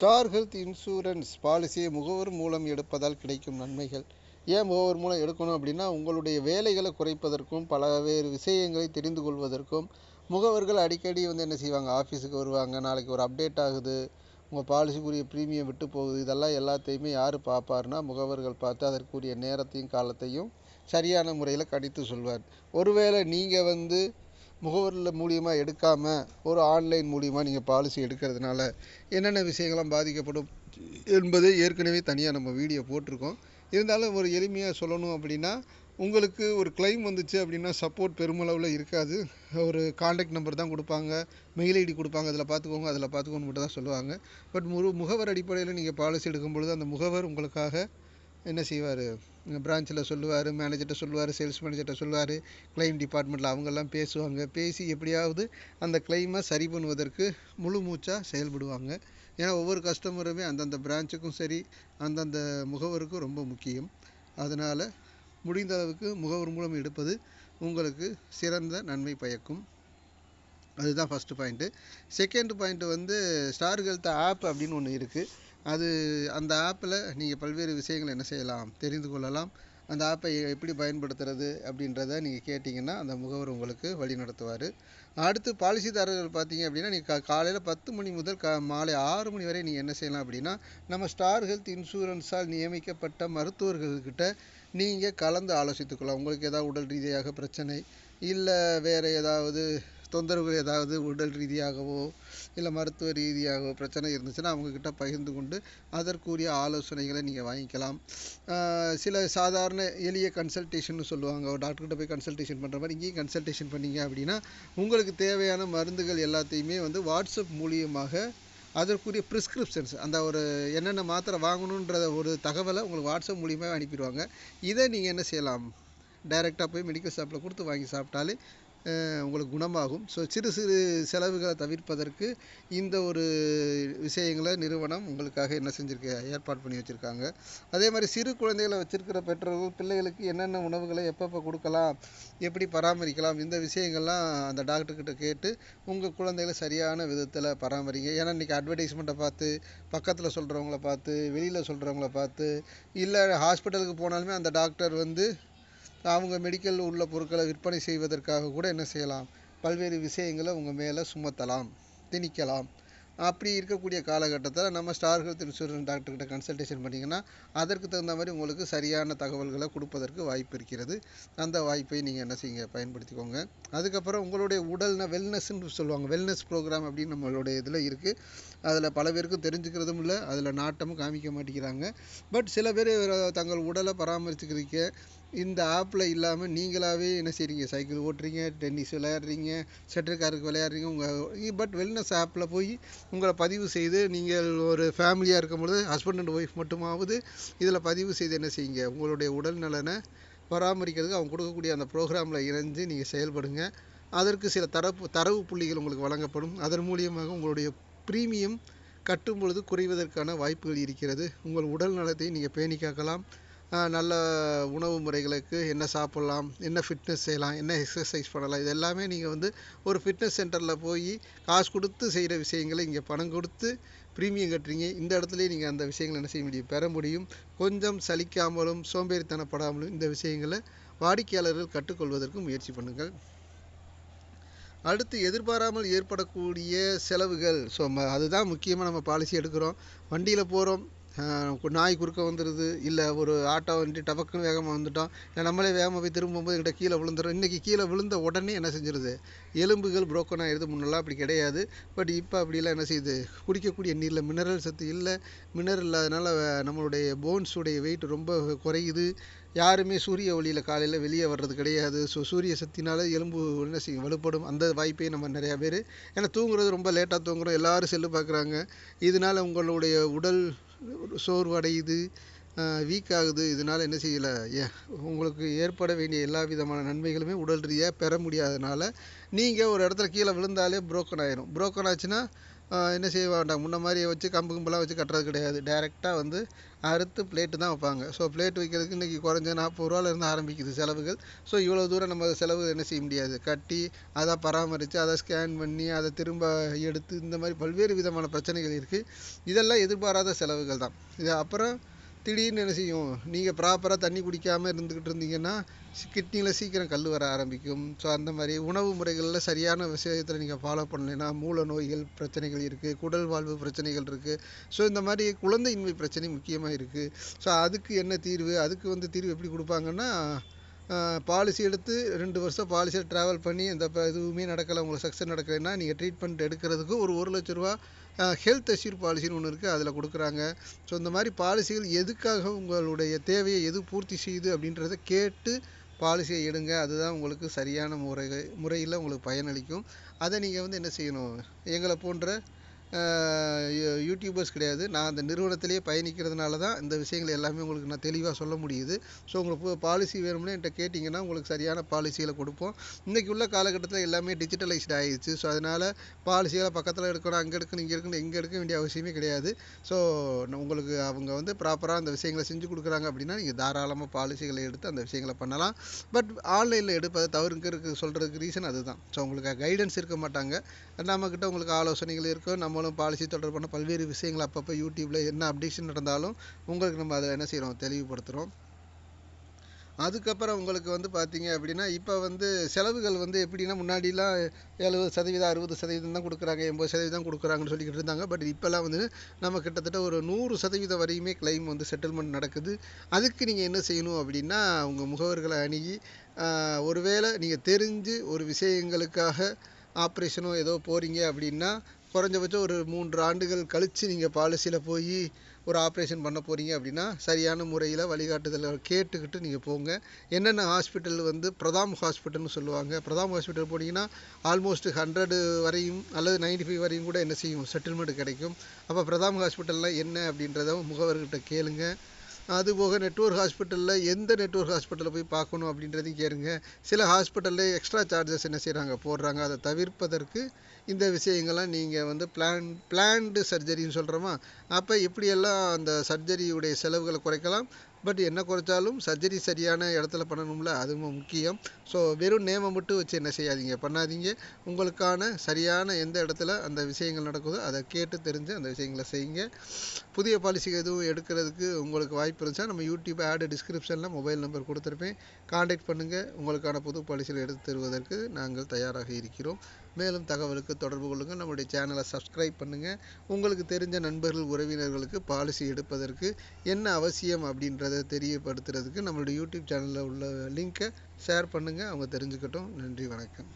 Star Health insurance பாலிசியை முகவர் மூலம் எடுப்பதால் கிடைக்கும் நன்மைகள். ஏன் முகவர் மூலம் எடுக்கணும் அப்படின்னா உங்களுடைய வேலைகளை குறைப்பதற்கும் பலவேறு விஷயங்களை தெரிந்து கொள்வதற்கும் முகவர்கள் அடிக்கடி வந்து என்ன செய்வாங்க? ஆஃபீஸுக்கு வருவாங்க நாளைக்கு ஒரு அப்டேட் ஆகுது உங்கள் பாலிசிக்குரிய ப்ரீமியம் விட்டு போகுது இதெல்லாம் எல்லாத்தையுமே யார் பார்ப்பார்னா முகவர்கள் பார்த்து அதற்குரிய நேரத்தையும் காலத்தையும் சரியான முறையில் கணித்து சொல்வார். ஒருவேளை நீங்கள் வந்து முகவரில் மூலியமாக எடுக்காமல் ஒரு ஆன்லைன் மூலியமாக நீங்கள் பாலிசி எடுக்கிறதுனால என்னென்ன விஷயங்கள்லாம் பாதிக்கப்படும் என்பதை ஏற்கனவே தனியாக நம்ம வீடியோ போட்டிருக்கோம். இருந்தாலும் ஒரு எளிமையாக சொல்லணும் அப்படின்னா உங்களுக்கு ஒரு கிளைம் வந்துச்சு அப்படின்னா சப்போர்ட் பெருமளவில் இருக்காது. ஒரு காண்டாக்ட் நம்பர் தான் கொடுப்பாங்க. மெயில் ஐடி கொடுப்பாங்க. அதில் பார்த்துக்கோங்க அதில் பார்த்துக்கோன்னு மட்டும் தான் சொல்லுவாங்க. பட் முழு முகவர் அடிப்படையில் நீங்கள் பாலிசி எடுக்கும் பொழுது அந்த முகவர் உங்களுக்காக என்ன செய்வார்? பிரான்ச்சில் சொல்லுவார் மேனேஜர்கிட்ட சொல்லுவார் சேல்ஸ் மேனேஜர்கிட்ட சொல்லுவார் கிளைம் டிபார்ட்மெண்ட்டில் அவங்கெல்லாம் பேசுவாங்க. பேசி எப்படியாவது அந்த கிளைமை சரி பண்ணுவதற்கு முழு மூச்சாக செயல்படுவாங்க. ஏன்னா ஒவ்வொரு கஸ்டமருமே அந்தந்த பிரான்ச்சுக்கும் சரி அந்தந்த முகவருக்கும் ரொம்ப முக்கியம். அதனால் முடிந்த அளவுக்கு முகவர் மூலம் எடுப்பது உங்களுக்கு சிறந்த நன்மை பயக்கும். அதுதான் ஃபஸ்ட்டு பாயிண்ட்டு செகண்ட் பாயிண்ட்டு வந்து ஸ்டார் ஹெல்த் ஆப் அப்படின்னு ஒன்று இருக்குது அது அந்த ஆப்பில் நீங்கள் பல்வேறு விஷயங்களை என்ன செய்யலாம் தெரிந்து கொள்ளலாம். அந்த ஆப்பை எப்படி பயன்படுத்துறது அப்படின்றத நீங்கள் கேட்டிங்கன்னா அந்த முகவர் உங்களுக்கு வழி நடத்துவார் அடுத்து பாலிசிதாரர்கள் பார்த்தீங்க அப்படின்னா நீங்கள் காலையில் பத்து மணி முதல் கா மாலை ஆறு மணி வரை நீங்கள் என்ன செய்யலாம் அப்படின்னா நம்ம ஸ்டார் ஹெல்த் இன்சூரன்ஸால் நியமிக்கப்பட்ட மருத்துவர்கள்கிட்ட நீங்கள் கலந்து ஆலோசித்துக்கலாம் உங்களுக்கு ஏதாவது உடல் ரீதியாக பிரச்சனை இல்லை வேறு ஏதாவது தொந்தரவுகள் ஏதாவது உடல் ரீதியாகவோ இல்லை மருத்துவ ரீதியாகவோ பிரச்சனை இருந்துச்சுன்னா அவங்கக்கிட்ட பகிர்ந்து கொண்டு அதற்குரிய ஆலோசனைகளை நீங்கள் வாங்கிக்கலாம். சில சாதாரண எளிய கன்சல்டேஷன்னு சொல்லுவாங்க. ஒரு டாக்டர்கிட்ட போய் கன்சல்டேஷன் பண்ணுற மாதிரி இங்கேயும் கன்சல்டேஷன் பண்ணீங்க அப்படின்னா உங்களுக்கு தேவையான மருந்துகள் எல்லாத்தையுமே வந்து வாட்ஸ்அப் மூலியமாக அதற்குரிய ப்ரிஸ்கிரிப்ஷன்ஸ் அந்த ஒரு என்னென்ன மாத்திரை வாங்கணுன்ற ஒரு தகவலை உங்களுக்கு வாட்ஸ்அப் மூலியமாக அனுப்பிடுவாங்க. இதை நீங்கள் என்ன செய்யலாம்? டைரெக்டாக போய் மெடிக்கல் ஷாப்பில் கொடுத்து வாங்கி சாப்பிட்டாலே உங்களுக்கு குணமாகும். ஸோ சிறு சிறு செலவுகளை தவிர்ப்பதற்கு இந்த ஒரு விஷயங்களை நிறுவனம் உங்களுக்காக என்ன செஞ்சுருக்கு ஏற்பாடு பண்ணி வச்சுருக்காங்க. அதே மாதிரி சிறு குழந்தைகளை வச்சுருக்கிற பெற்றோர்கள் பிள்ளைகளுக்கு என்னென்ன உணவுகளை எப்பப்போ கொடுக்கலாம் எப்படி பராமரிக்கலாம் இந்த விஷயங்கள்லாம் அந்த டாக்டர்கிட்ட கேட்டு உங்கள் குழந்தைகளை சரியான விதத்தில் பராமரிங்க. ஏன்னா இன்றைக்கி அட்வர்டைஸ்மெண்ட்டை பார்த்து பக்கத்தில் சொல்கிறவங்கள பார்த்து வெளியில் சொல்கிறவங்கள பார்த்து இல்லை ஹாஸ்பிட்டலுக்கு போனாலுமே அந்த டாக்டர் வந்து அவங்க மெடிக்கல் உள்ள பொருட்களை விற்பனை செய்வதற்காக கூட என்ன செய்யலாம்? பல்வேறு விஷயங்களை உங்கள் மேலே சுமத்தலாம் திணிக்கலாம். அப்படி இருக்கக்கூடிய காலகட்டத்தில் நம்ம ஸ்டார் ஹெல்த் இன்சூரன்ஸ் டாக்டர்கிட்ட கன்சல்டேஷன் பண்ணிங்கன்னா அதற்கு தகுந்த மாதிரி உங்களுக்கு சரியான தகவல்களை கொடுப்பதற்கு வாய்ப்பு இருக்கிறது. அந்த வாய்ப்பை நீங்கள் என்ன செய்யுங்க? பயன்படுத்திக்கோங்க. அதுக்கப்புறம் உங்களுடைய உடல்னா வெல்னஸ்ன்னு சொல்லுவாங்க. வெல்னஸ் ப்ரோக்ராம் அப்படின்னு நம்மளுடைய இதில் இருக்குது அதில் பல பேருக்கும் தெரிஞ்சுக்கிறதும் இல்லை. அதில் நாட்டமும் காமிக்க மாட்டேங்கிறாங்க. பட் சில பேர் தங்கள் உடலை பராமரிச்சுக்கிறதுக்கு இந்த ஆப்பில் இல்லாமல் நீங்களாகவே என்ன செய்கிறீங்க சைக்கிள் ஓட்டுறீங்க டென்னிஸ் விளையாடுறீங்க ஷட்டில் காருக்கு விளையாடுறீங்க உங்கள் பட் வெல்னஸ் ஆப்பில் போய் உங்களை பதிவு செய்து நீங்கள் ஒரு ஃபேமிலியாக இருக்கும் பொழுது ஹஸ்பண்ட் அண்ட் ஒய்ஃப் மட்டுமாவது இதில் பதிவு செய்து என்ன செய்யுங்க? உங்களுடைய உடல் நலனை பராமரிக்கிறதுக்கு அவங்க கொடுக்கக்கூடிய அந்த ப்ரோக்ராமில் இணைஞ்சு நீங்கள் செயல்படுங்க. அதற்கு சில தரப்பு தரவு புள்ளிகள் உங்களுக்கு வழங்கப்படும். அதன் மூலியமாக உங்களுடைய ப்ரீமியம் கட்டும் பொழுது குறைவதற்கான வாய்ப்புகள் இருக்கிறது. உங்கள் உடல் நலத்தை நீங்கள் பேணி காக்கலாம் நல்ல உணவு முறைகளுக்கு என்ன சாப்பிட்லாம் என்ன ஃபிட்னஸ் செய்யலாம் என்ன எக்ஸசைஸ் பண்ணலாம் இது எல்லாமே நீங்கள் வந்து ஒரு ஃபிட்னஸ் சென்டரில் போய் காசு கொடுத்து செய்கிற விஷயங்களை இங்கே பணம் கொடுத்து ப்ரீமியம் கட்டுறீங்க. இந்த இடத்துலையே நீங்கள் அந்த விஷயங்களை என்ன செய்ய முடியும்? பெற முடியும். கொஞ்சம் சலிக்காமலும் சோம்பேறித்தனப்படாமலும் இந்த விஷயங்களை வாடிக்கையாளர்கள் கற்றுக்கொள்வதற்கு முயற்சி பண்ணுங்கள். அடுத்து எதிர்பாராமல் ஏற்படக்கூடிய செலவுகள். ஸோ அதுதான் முக்கியமாக நம்ம பாலிசி எடுக்கிறோம். வண்டியில் போகிறோம் நாய் குறுக்க வந்துடுது இல்லை ஒரு ஆட்டோ வந்துட்டு டபக்குன்னு வேகமாக வந்துட்டோம். இல்லை நம்மளே வேகமாக போய் திரும்பும்போது எங்கிட்ட கீழே விழுந்துடும் இன்றைக்கி கீழே விழுந்த உடனே என்ன செஞ்சிருது? எலும்புகள் புரோக்கன் ஆகிடுது முன்னெல்லாம் அப்படி கிடையாது. பட் இப்போ அப்படிலாம் என்ன செய்யுது? குடிக்கக்கூடிய நீரில் மினரல் சத்து இல்லை. மினரல் இல்லாதனால நம்மளுடைய போன்ஸுடைய வெயிட் ரொம்ப குறையுது. யாருமே சூரிய ஒளியில் காலையில் வெளியே வர்றது கிடையாது. ஸோ சூரிய சக்தினால் எலும்பு என்ன செய்யும் வலுப்படும். அந்த வாய்ப்பே நம்ம நிறையா பேர். ஏன்னா தூங்குறது ரொம்ப லேட்டாக தூங்குறோம். எல்லோரும் செல்லு பார்க்குறாங்க. இதனால் உங்களுடைய உடல் சோர்வடையுது வீக் ஆகுது. இதனால் என்ன செய்யலை? ஏ உங்களுக்கு ஏற்பட வேண்டிய எல்லா விதமான நன்மைகளுமே உடல் ரீதியாக பெற முடியாதனால நீங்கள் ஒரு இடத்துல கீழே விழுந்தாலே புரோக்கன் ஆயிரும். புரோக்கன் ஆச்சுன்னா என்ன செய்ய வேண்டாம். முன்ன மாதிரி வச்சு கம்பு கம்பெல்லாம் வச்சு கட்டுறது கிடையாது. டைரெக்டாக வந்து அறுத்து பிளேட்டு தான் வைப்பாங்க. ஸோ பிளேட் வைக்கிறதுக்கு இன்றைக்கி குறைஞ்ச நாற்பது ரூபாலேருந்து ஆரம்பிக்குது செலவுகள். ஸோ இவ்வளோ தூரம் நம்ம செலவு என்ன செய்ய முடியாது. கட்டி அதை பராமரித்து அதை ஸ்கேன் பண்ணி அதை திரும்ப எடுத்து இந்த மாதிரி பல்வேறு விதமான பிரச்சனைகள் இருக்குது இதெல்லாம் எதிர்பாராத செலவுகள் தான். இது அப்புறம் திடீர்னு என்ன செய்யும்? நீங்கள் ப்ராப்பராக தண்ணி குடிக்காமல் இருந்துக்கிட்டு இருந்தீங்கன்னா கிட்னியில் சீக்கிரம் கல் வர ஆரம்பிக்கும். ஸோ அந்த மாதிரி உணவு முறைகளில் சரியான விஷயத்தில் நீங்கள் ஃபாலோ பண்ணலைன்னா மூல நோய்கள் பிரச்சனைகள் இருக்குது குடல் வாழ்வு பிரச்சனைகள் இருக்குது ஸோ இந்த மாதிரி குழந்தையின்மை பிரச்சனை முக்கியமாக இருக்குது ஸோ அதுக்கு என்ன தீர்வு? அதுக்கு வந்து தீர்வு எப்படி கொடுப்பாங்கன்னா பாலிசி எடுத்து ரெண்டு வருஷம் பாலிசியில் ட்ராவல் பண்ணி இந்த ப- எதுவுமே நடக்கலை உங்களுக்கு சக்ஸஸ் நடக்கலைன்னா நீங்கள் ட்ரீட்மெண்ட் எடுக்கிறதுக்கு ஒரு ஒரு லட்ச ரூபா ஹெல்த் அஷ்யூர் பாலிசின்னு ஒன்று இருக்குது அதில் கொடுக்குறாங்க. ஸோ இந்த மாதிரி பாலிசிகள் எதுக்காக உங்களுடைய தேவையை எது பூர்த்தி செய்யுது அப்படின்றத கேட்டு பாலிசியை எடுங்க. அதுதான் உங்களுக்கு சரியான முறை முறையில் உங்களுக்கு பயனளிக்கும். அதை நீங்கள் வந்து என்ன செய்யணும்? எங்களை போன்ற யூடியூபர்ஸ் கிடையாது. நான் அந்த நிறுவனத்திலேயே பயணிக்கிறதுனால தான் இந்த விஷயங்கள் எல்லாமே உங்களுக்கு நான் தெளிவாக சொல்ல முடியுது. ஸோ உங்களுக்கு பாலிசி வேணும்னு என்கிட்ட கேட்டிங்கன்னா உங்களுக்கு சரியான பாலிசிகளை கொடுப்போம். இன்றைக்கி உள்ள காலகட்டத்தில் எல்லாமே டிஜிட்டலைஸ்ட் ஆகிடுச்சு ஸோ அதனால் பாலிசிகளை பக்கத்தில் எடுக்கணும் அங்கே எடுக்கணும் இங்கே எடுக்கணும் எங்கே எடுக்க வேண்டிய அவசியமே கிடையாது. ஸோ உங்களுக்கு அவங்க வந்து ப்ராப்பராக அந்த விஷயங்களை செஞ்சு கொடுக்குறாங்க அப்படின்னா நீங்கள் தாராளமாக பாலிசிகளை எடுத்து அந்த விஷயங்களை பண்ணலாம். பட் ஆன்லைனில் எடுப்பதை தவறுங்கிறதுக்கு சொல்கிறதுக்கு ரீசன் அதுதான். ஸோ உங்களுக்கு கைடன்ஸ் இருக்க மாட்டாங்க. நம்மக்கிட்ட உங்களுக்கு ஆலோசனைகள் இருக்கும். மூலம் பாலிசி தொடர்பான பல்வேறு விஷயங்கள் அப்பப்போ யூடியூப்பில் என்ன அப்டேஷன் நடந்தாலும் உங்களுக்கு நம்ம அதை என்ன செய்கிறோம் தெளிவுபடுத்துகிறோம் அதுக்கப்புறம் உங்களுக்கு வந்து பார்த்தீங்க அப்படின்னா இப்போ வந்து செலவுகள் வந்து எப்படின்னா முன்னாடிலாம் எழுபது சதவீதம் அறுபது சதவீதம் தான் கொடுக்குறாங்க எண்பது சதவீதம் கொடுக்குறாங்கன்னு சொல்லிக்கிட்டு இருந்தாங்க. பட் இப்போல்லாம் வந்து நம்ம கிட்டத்தட்ட ஒரு நூறு சதவீதம் வரையுமே கிளைம் வந்து செட்டில்மெண்ட் நடக்குது. அதுக்கு நீங்கள் என்ன செய்யணும் அப்படின்னா உங்கள் முகவர்களை அணுகி ஒருவேளை நீங்கள் தெரிஞ்சு ஒரு விஷயங்களுக்காக ஆப்ரேஷனோ ஏதோ போகிறீங்க அப்படின்னா குறைஞ்சபட்சம் ஒரு மூன்று ஆண்டுகள் கழித்து நீங்கள் பாலிசியில் போய் ஒரு ஆப்ரேஷன் பண்ண போகிறீங்க அப்படின்னா சரியான முறையில் வழிகாட்டுதலை கேட்டுக்கிட்டு நீங்கள் போங்க. என்னென்ன ஹாஸ்பிட்டல் வந்து பிரதாம் ஹாஸ்பிட்டல்னு சொல்லுவாங்க. பிரதாம் ஹாஸ்பிட்டல் போனீங்கன்னா ஆல்மோஸ்ட் ஹண்ட்ரடு வரையும் அல்லது 95 ஃபைவ் வரையும் கூட என்ன செய்யும்? செட்டில்மெண்ட் கிடைக்கும். அப்போ பிரதாம் ஹாஸ்பிட்டல்லாம் என்ன அப்படின்றத முகவர்கிட்ட கேளுங்கள் அதுபோக நெட்வொர்க் ஹாஸ்பிட்டலில் எந்த நெட்வொர்க் ஹாஸ்பிட்டலில் போய் பார்க்கணும் அப்படின்றதையும் கேளுங்க. சில ஹாஸ்பிட்டலில் எக்ஸ்ட்ரா சார்ஜஸ் என்ன செய்கிறாங்க போடுறாங்க. அதை தவிர்ப்பதற்கு இந்த விஷயங்கள்லாம் நீங்கள் வந்து பிளான் பிளான்டு சர்ஜரின்னு சொல்கிறோமா அப்போ எப்படியெல்லாம் அந்த சர்ஜரியுடைய செலவுகளை குறைக்கலாம். பட் என்ன குறைச்சாலும் சர்ஜரி சரியான இடத்துல பண்ணணும்ல அதுவும் முக்கியம். ஸோ வெறும் நேமை மட்டும் வச்சு என்ன செய்யாதீங்க. பண்ணாதீங்க. உங்களுக்கான சரியான எந்த இடத்துல அந்த விஷயங்கள் நடக்குதோ அதை கேட்டு தெரிஞ்சு அந்த விஷயங்களை செய்யுங்க. புதிய பாலிசி எதுவும் எடுக்கிறதுக்கு உங்களுக்கு வாய்ப்பு இருந்துச்சா நம்ம யூடியூப் ஆடு டிஸ்கிரிப்ஷனில் மொபைல் நம்பர் கொடுத்துருப்பேன். காண்டாக்ட் பண்ணுங்கள் உங்களுக்கான புது பாலிசியில் எடுத்து தருவதற்கு நாங்கள் தயாராக இருக்கிறோம். மேலும் தகவலுக்கு தொடர்பு கொள்ளுங்கள் நம்மளுடைய சேனலை சப்ஸ்கிரைப் பண்ணுங்கள் உங்களுக்கு தெரிஞ்ச நண்பர்கள் உறவினர்களுக்கு பாலிசி எடுப்பதற்கு என்ன அவசியம் அப்படின்றத தெரியப்படுத்துறதுக்கு நம்மளுடைய யூடியூப் சேனலில் உள்ள லிங்க்கை ஷேர் பண்ணுங்கள் அவங்க தெரிஞ்சுக்கட்டும். நன்றி வணக்கம்.